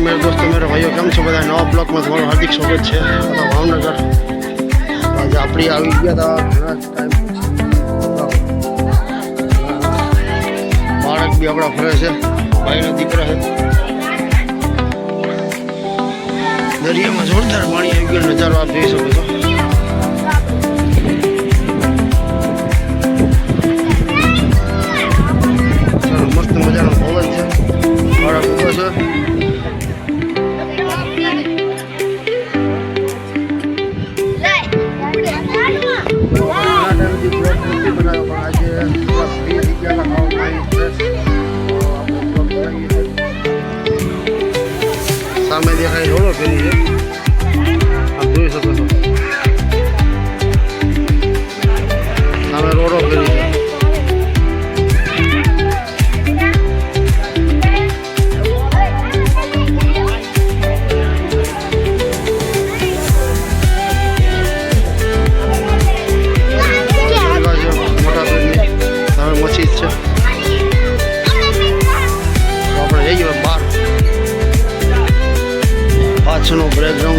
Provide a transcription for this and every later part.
નમસ્કાર મેરા દોસ્તો મેરા ભાઈઓ કેમ છો? બધા નવા બ્લોકમાં તમારું હાર્દિક સ્વાગત છે. બધા ભાવનગર. આજે આપણે આવી ગયા હતા ઘણા ટાઈમ બાળક બી આપણા ફરે છે. ભાઈનો દીકરા છે. દરિયામાં જોરદાર પાણી આવી ગયું. નજારો આપ જોઈ શકો છો. રોડો ફેરી છે આપ જોઈ શકો છો. સામે રોડો ફેરી છે.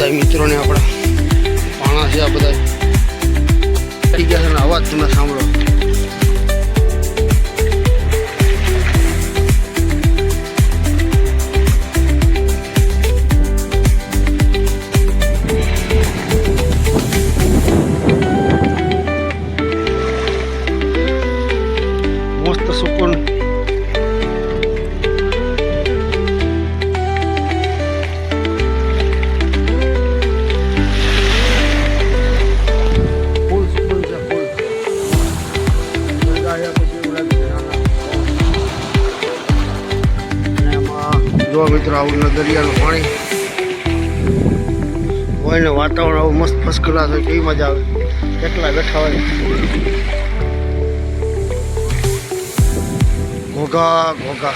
બધા મિત્રોને આપણા પાણા છે, આ બધા થઈ ગયા છે અવાજ તમે સાંભળો. મસ્ત સુકૂન એમાં જો મિત્રો આવું દરિયાનું પાણી હોય ને વાતાવરણ આવું મસ્ત ફર્સ્ટ ક્લાસ હોય કેવી મજા આવે. કેટલા બેઠા હોય. ઘોઘા ઘોઘા.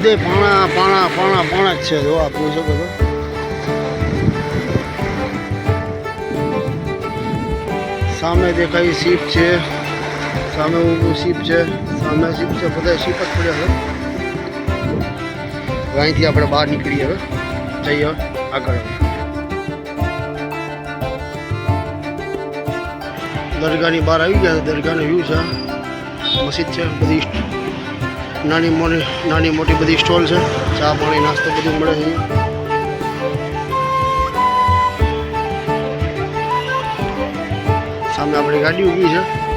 બધે પાણા પાણા પાણા પાણા જ છે જો આપ જોઈ શકો છો સામે દેખાય શીપ છે સામે ઊભું શીપ છે સામે શીપ છે બધા શીપ જ પડ્યા છે અહીંથી આપણે બહાર નીકળીએ હવે જઈએ હવે આગળ દરગાહની બહાર આવી ગયા છે દરગાહનો વ્યૂ છે મસ્જિદ છે બધી નાની મોટી નાની મોટી બધી સ્ટોલ છે. ચા, પાણી, નાસ્તો બધું મળે છે. સામે આપણી ગાડી ઊભી છે.